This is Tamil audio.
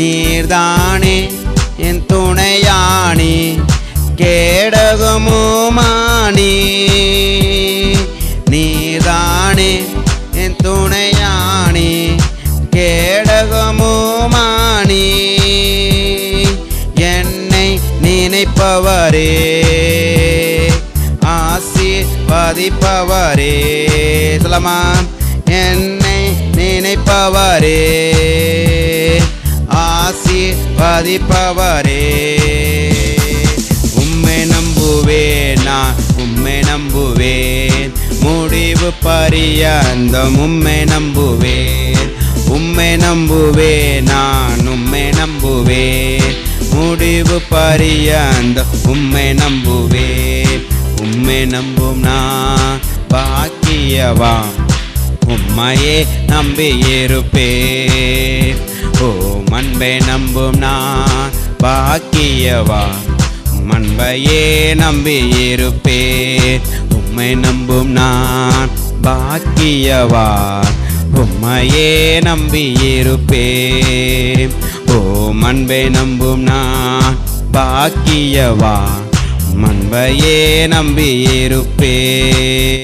நீர்தானே என் துணையானி கேடகமுமானி. நீர்தானே என் துணையானி கேடகமுமானி. என்னை நினைப்பவரே ஆசீர்வதிப்பவரே. சொல்லமா என்னை நினைப்பவரே. பாதிப்பவரே உம்மை நம்புவேன் நான் உம்மை நம்புவேன். முடிவு பரியந்தம் உம்மை நம்புவேன். உம்மை நம்புவேன் நான் உம்மை நம்புவேன். முடிவு பரியந்த உம்மை நம்புவேன். உம்மை நம்பும் நான் பாக்கியவா உம்மையே நம்பியிருப்பேன். ஓ அன்பை நம்பும் நான் பாக்கியவா? மண்பையே நம்பியிருப்பேன். உம்மை நம்பும் நான் பாக்கியவா? உம்மையே நம்பியிருப்பேன். ஓ அன்பை நம்பும் நான் பாக்கியவா? மண்பையே நம்பியிருப்பேன்.